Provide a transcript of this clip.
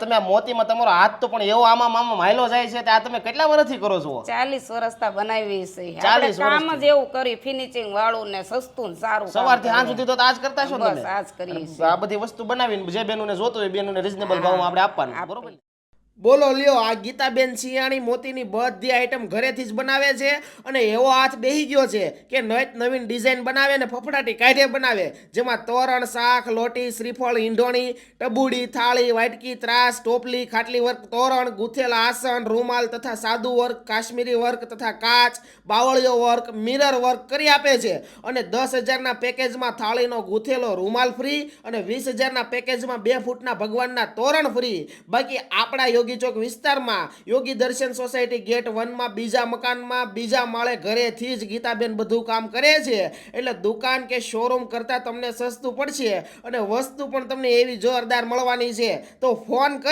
તમે આ મોતીમાં તમારો હાથ તો પણ એવો આમાં મામા માયલો જાય છે તે આ તમે કેટલા વર્ષથી કરો છો? ચાલીસ વર્ષતા બનાવી છે. 40 આપણે કામ જ એવું કરી ફિનિશિંગ વાળું ને સસ્તું ને સારું સવારથી સાંજ સુધી તો આજ કરતા છો તમે? આ જ કરીએ છીએ. આ બધી વસ્તુ બનાવીને જે બેનોને જોતું હોય બેનોને રિઝનેબલ ભાવમાં આપણે આપવાનું બરોબર? બોલો, લ્યો, આ ગીતાબેન સિયાણી મોતીની બધી આઈટમ ઘરેથી જ બનાવે છે અને એવો હાથ બેહી ગયો છે કે નવી નવીન ડિઝાઇન બનાવે ને ફફડાટી કાઢે બનાવે, જેમાં તોરણ, શાક, લોટી, શ્રીફળ ઈંઢોણી ટબુડી, થાળી, વાટકી, ત્રાસ, ટોપલી, ખાટલી વર્ક, તોરણ, ગૂંથેલા આસન, રૂમાલ તથા સાદુ વર્ક, કાશ્મીરી વર્ક તથા કાચ બાવળીઓ વર્ક, મિરર વર્ક કરી આપે છે. અને દસ હજારના પેકેજમાં થાળીનો ગૂંથેલો રૂમાલ ફ્રી અને વીસ હજારના પેકેજમાં બે ફૂટના ભગવાનના તોરણ ફ્રી બાકી આપણા યોગી ચોક વિસ્તારમાં યોગી દર્શન સોસાયટી ગેટ વનમાં બીજા મકાનમાં બીજા માળે ઘરેથી જ ગીતાબેન બધું કામ કરે છે. એટલે દુકાન કે શોરૂમ કરતાં તમને સસ્તું પડશે અને વસ્તુ પણ તમને એવી જોરદાર મળવાની છે. તો ફોન કરી